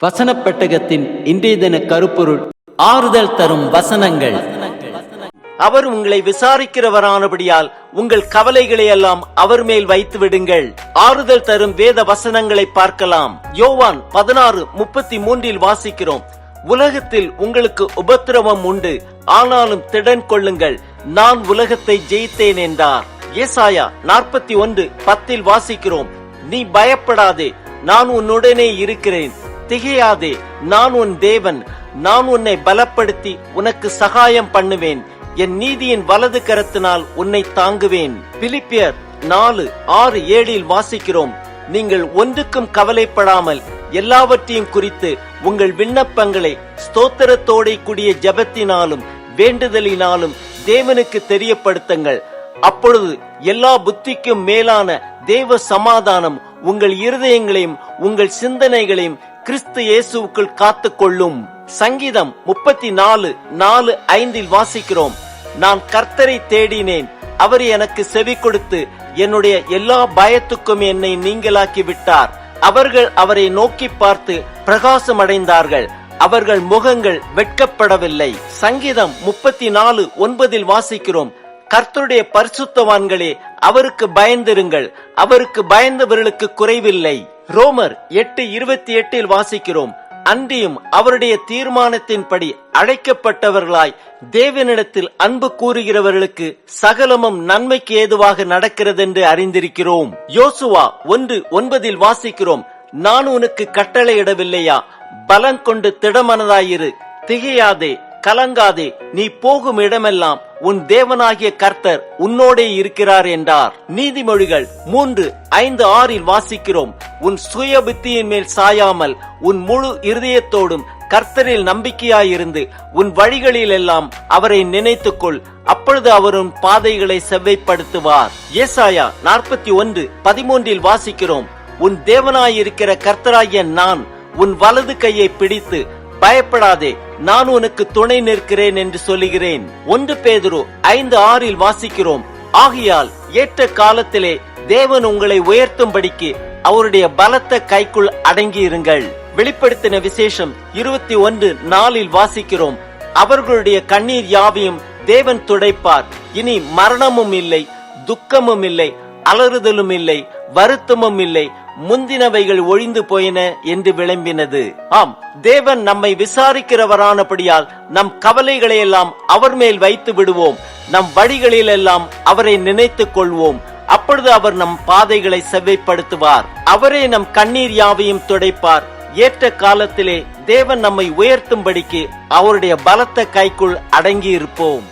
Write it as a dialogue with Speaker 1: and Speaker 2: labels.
Speaker 1: வசன பெட்டகத்தின் இன்றைய தின கருப்பொருள் ஆறுதல் தரும் வசனங்கள்.
Speaker 2: அவர் உங்களை விசாரிக்கிறவரானபடியால் உங்கள் கவலைகளை எல்லாம் அவர் மேல் வைத்து விடுங்கள். ஆறுதல் தரும் வேத வசனங்களை பார்க்கலாம். யோவான் பதினாறு முப்பத்தி மூன்றில் வாசிக்கிறோம். உலகத்தில் உங்களுக்கு உபத்திரவம் உண்டு. ஆனாலும் திடன் கொள்ளுங்கள். நான் உலகத்தை ஜெயித்தேன் என்றார். ஏசாயா நாற்பத்தி ஒன்று பத்தில் வாசிக்கிறோம். நீ பயப்படாதே. நான் உன்னுடனே இருக்கிறேன். திகையாதே நான் உன் தேவன். நான் உன்னை பலப்படுத்தி உனக்கு சகாயம் பண்ணுவேன். என் நீதியின் வலது கரத்தினால் உன்னை தாங்குவேன். பிலிப்பியர் நாலு ஆறு ஏழில் வாசிக்கிறோம். நீங்கள் ஒன்றுக்கும் கவலைப்படாமல் எல்லாவற்றையும் குறித்து உங்கள் விண்ணப்பங்களை ஸ்தோத்திரத்தோடை கூடிய ஜெபத்தினாலும் வேண்டுதலினாலும் தேவனுக்கு தெரியப்படுத்துங்கள். அப்பொழுது எல்லா புத்திக்கும் மேலான தேவ சமாதானம் உங்கள் இருதயங்களையும் உங்கள் சிந்தனைகளையும் கிறிஸ்து இயேசுவுக்குள் காத்துக்கொள்ளும் சங்கீதம் முப்பத்தி நாலு நாலு ஐந்தில் வாசிக்கிறோம். நான் கர்த்தரை தேடினேன். அவர் எனக்கு செவி கொடுத்து என்னுடைய எல்லா பயத்துக்கும் என்னை நீங்களாக்கி விட்டார் அவர்கள் அவரை நோக்கி பார்த்து பிரகாசம் அடைந்தார்கள் அவர்கள் முகங்கள் வெட்கப்படவில்லை. சங்கீதம் முப்பத்தி நாலு ஒன்பதில் வாசிக்கிறோம். கர்த்தருடைய பரிசுத்தவான்களே அவருக்கு பயந்திருங்கள். அவருக்கு பயந்தவர்களுக்கு குறைவில்லை. ரோமர் எட்டு இருபத்தி எட்டில் வாசிக்கிறோம். அன்றியும் அவருடைய தீர்மானத்தின்படி அழைக்கப்பட்டவர்களாய் தேவனிடத்தில் அன்பு கூறுகிறவர்களுக்கு சகலமும் நன்மைக்கு ஏதுவாக நடக்கிறதென்று அறிந்திருக்கிறோம். யோசுவா ஒன்று ஒன்பதில் வாசிக்கிறோம். நான் உனக்கு கட்டளையிடவில்லையா? பலம் கொண்டு திடமனதாயிரு. திகையாதே கலங்காதே நீ போகும் இடமெல்லாம் உன் தேவனாகிய கர்த்தர் உன்னோடே இருக்கிறார் என்றார். நீதிமொழிகள் மூன்று ஐந்து ஆறில் வாசிக்கிறோம். உன் சுய புத்தியின் மேல் சாயாமல் உன் முழு இருதயத்தோடும் கர்த்தரில் நம்பிக்கையாயிருந்து உன் வழிகளில் எல்லாம் அவரை நினைத்துக்கொள். அப்பொழுது அவரும் பாதைகளை செவ்வைப்படுத்துவார். ஏசாயா நாற்பத்தி ஒன்று பதிமூன்றில் வாசிக்கிறோம். உன் தேவனாயிருக்கிற கர்த்தராகிய நான் உன் வலது கையை பிடித்து பயப்படாதே நான் உனக்கு துணை நிற்கிறேன் என்று சொல்லுகிறேன். ஒன்று பேதுரு ஐந்து ஆறில் வாசிக்கிறோம். ஆகையால் ஏற்ற காலத்திலே தேவன் உங்களை உயர்த்தும்படிக்கு அவருடைய பலத்த கைக்குள் அடங்கியிருங்கள். வெளிப்படுத்தின விசேஷம் இருபத்தி ஒன்று நாலில் வாசிக்கிறோம். அவர்களுடைய கண்ணீர் யாவையும் தேவன் துடைப்பார். இனி மரணமும் இல்லை துக்கமும் இல்லை அலறுதலும் இல்லை வருத்தமும் இல்லை முந்தினவைகள் ஒழிந்து போயின என்று விளம்பினது. ஆம் தேவன் நம்மை விசாரிக்கிறவரானபடியால் நம் கவலைகளை எல்லாம் அவர் மேல் வைத்து விடுவோம். நம் வழிகளில் எல்லாம் அவரை நினைத்துக் கொள்வோம். அப்பொழுது அவர் நம் பாதைகளை செவ்வைப்படுத்துவார். அவரே நம் கண்ணீர் யாவையும் துடைப்பார். ஏற்ற காலத்திலே தேவன் நம்மை உயர்த்தும்படிக்கு அவருடைய பலத்த கைக்குள் அடங்கியிருப்போம்.